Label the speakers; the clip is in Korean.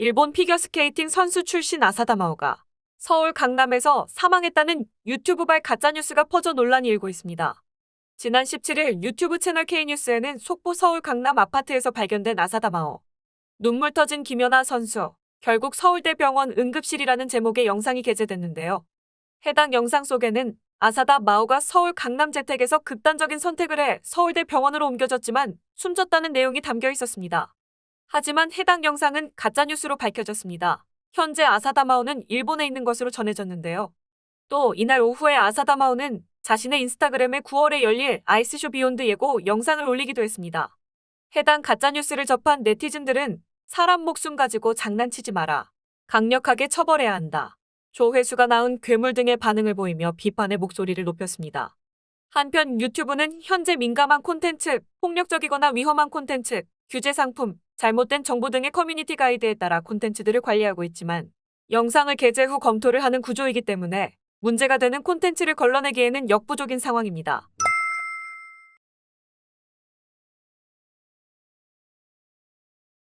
Speaker 1: 일본 피겨스케이팅 선수 출신 아사다마오가 서울 강남에서 사망했다는 유튜브발 가짜뉴스가 퍼져 논란이 일고 있습니다. 지난 17일 유튜브 채널 K뉴스에는 속보 서울 강남 아파트에서 발견된 아사다마오. 눈물 터진 김연아 선수. 결국 서울대 병원 응급실이라는 제목의 영상이 게재됐는데요. 해당 영상 속에는 아사다 마오가 서울 강남 재택에서 극단적인 선택을 해 서울대 병원으로 옮겨졌지만 숨졌다는 내용이 담겨 있었습니다. 하지만 해당 영상은 가짜뉴스로 밝혀졌습니다. 현재 아사다 마오는 일본에 있는 것으로 전해졌는데요. 또 이날 오후에 아사다 마오는 자신의 인스타그램에 9월에 열릴 아이스쇼 비욘드 예고 영상을 올리기도 했습니다. 해당 가짜뉴스를 접한 네티즌들은 사람 목숨 가지고 장난치지 마라. 강력하게 처벌해야 한다. 조회수가 나온 괴물 등의 반응을 보이며 비판의 목소리를 높였습니다. 한편 유튜브는 현재 민감한 콘텐츠, 폭력적이거나 위험한 콘텐츠, 규제 상품, 잘못된 정보 등의 커뮤니티 가이드에 따라 콘텐츠들을 관리하고 있지만 영상을 게재 후 검토를 하는 구조이기 때문에 문제가 되는 콘텐츠를 걸러내기에는 역부족인 상황입니다.